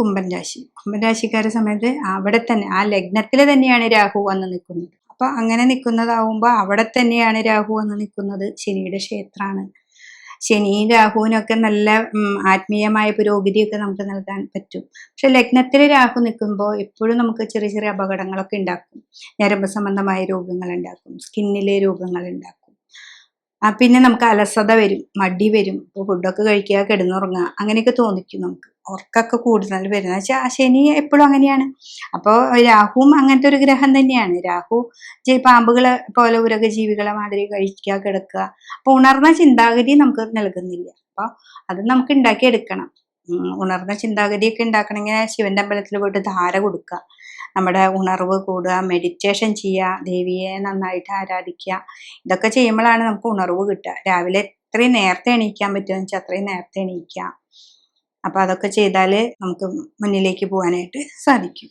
കുംഭൻ രാശി. സമയത്ത് അവിടെ തന്നെ ആ ലഗ്നത്തിൽ തന്നെയാണ് രാഹു വന്ന് നിൽക്കുന്നത്. അപ്പൊ അങ്ങനെ നിൽക്കുന്നതാവുമ്പോൾ അവിടെ തന്നെയാണ് രാഹു വന്ന് നിൽക്കുന്നത് ശനിയുടെ ക്ഷേത്രമാണ്. ശനി രാഹുവിനൊക്കെ നല്ല ആത്മീയമായ പുരോഗതിയൊക്കെ നമുക്ക് നൽകാൻ പറ്റും. പക്ഷെ ലഗ്നത്തിൽ രാഹു നിൽക്കുമ്പോൾ എപ്പോഴും നമുക്ക് ചെറിയ ചെറിയ അപകടങ്ങളൊക്കെ ഉണ്ടാക്കും. ഞരമ്പ് സംബന്ധമായ രോഗങ്ങൾ ഉണ്ടാക്കും. സ്കിന്നിലെ രോഗങ്ങൾ ഉണ്ടാക്കും. പിന്നെ നമുക്ക് അലസത വരും മടി വരും. ഇപ്പോൾ ഫുഡൊക്കെ കഴിക്കുക കിടന്നുറങ്ങുക അങ്ങനെയൊക്കെ തോന്നിക്കും നമുക്ക്. ഉറക്കൊക്കെ കൂടുതൽ വരുന്നത് വെച്ചാൽ ശനി എപ്പോഴും അങ്ങനെയാണ്. അപ്പോൾ രാഹുവും അങ്ങനത്തെ ഒരു ഗ്രഹം തന്നെയാണ്. രാഹു പാമ്പുകളെ പോലെ ഉരക ജീവികളെ മാതിരി കഴിക്കുക കിടക്കുക. അപ്പൊ ഉണർന്ന ചിന്താഗതി നമുക്ക് നൽകുന്നില്ല. അപ്പോൾ അത് നമുക്ക് ഉണ്ടാക്കിയെടുക്കണം. ഉണർന്ന ചിന്താഗതിയൊക്കെ ഉണ്ടാക്കണമെങ്കിൽ ശിവന്റെ അമ്പലത്തിൽ പോയിട്ട് ധാര കൊടുക്കുക നമ്മുടെ ഉണർവ് കൂടുക മെഡിറ്റേഷൻ ചെയ്യുക ദേവിയെ നന്നായിട്ട് ആരാധിക്കുക ഇതൊക്കെ ചെയ്യുമ്പോഴാണ് നമുക്ക് ഉണർവ് കിട്ടുക. രാവിലെ എത്രയും നേരത്തെ എണീക്കാൻ പറ്റുമെന്ന് വെച്ചാൽ അത്രയും നേരത്തെ എണീക്കുക അപ്പൊ അതൊക്കെ ചെയ്താൽ നമുക്ക് മുന്നിലേക്ക് പോകാനായിട്ട് സാധിക്കും.